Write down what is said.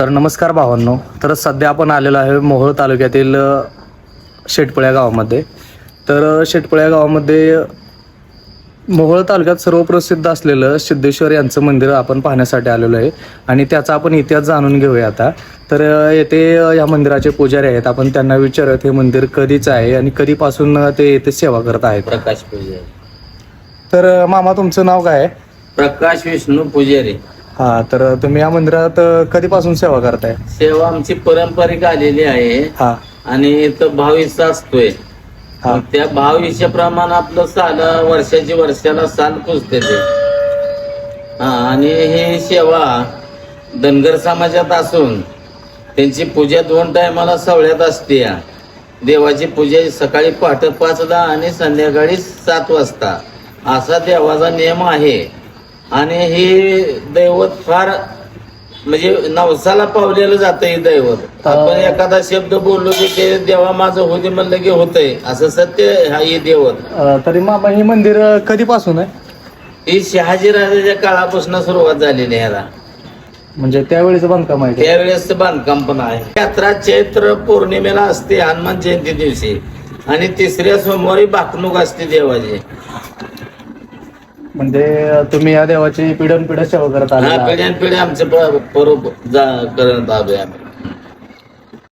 तर नमस्कार भावांनो. तर सध्या आपण आलेलो आहे मोहोळ तालुक्यातील शेटपळ्या गावामध्ये. तर शेटपळ्या गावामध्ये मोहोळ तालुक्यात सर्वप्रसिद्ध असलेलं सिद्धेश्वर यांचं मंदिर आपण पाहण्यासाठी आलेलो आहे. आणि त्याचा आपण इतिहास जाणून घेऊया आता. तर येथे या मंदिराचे पुजारी आहेत. आपण त्यांना विचारत हे मंदिर कधीच आहे आणि कधीपासून ते येथे सेवा करत आहेत? प्रकाश पुजारी. तर मामा तुमचं नाव काय आहे? प्रकाश विष्णू पुजारी. हा तर तुम्ही या मंदिरात कधीपासून सेवा करताय? सेवा आमची पारंपरिक आलेली आहे. हा. आणि इथं भावीचा असतोय. हा. मग त्या भावीच्याप्रमाणे आपलं साल वर्षाची वर्षाला साल पुजते ते. हा आणि ही सेवा धनगर समाजात असून त्यांची पूजा दोन टायमाला सवळ्यात असते. देवाची पूजा सकाळी पहाटे पाचला आणि संध्याकाळी सात वाजता. असा देवाचा नियम आहे. आणि हे दैवत फार म्हणजे नवसाला पावलेलं जातं हे दैवत. आपण एखादा शब्द बोललो की ते देवा माझं होते म्हणलं की होतंय. असं सत्य हा हे देवत. अ, तरी मामा ही मंदिर कधीपासून आहे? ही शहाजी राजाच्या काळापासून सुरुवात झालेली आहे याला म्हणजे त्यावेळेचं बांधकाम आहे? त्यावेळेस बांधकाम पण आहे. यात्रा चैत्र पौर्णिमेला असते हनुमान जयंती दिवशी. आणि तिसऱ्या सोमवारी भाकणूक असते देवाची. म्हणजे तुम्ही या देवाची पिढ्यान पिढ्या सेवा करत आले हा पिढ्यान पिढ्या आमचं प- जा करत आलोय आम्ही.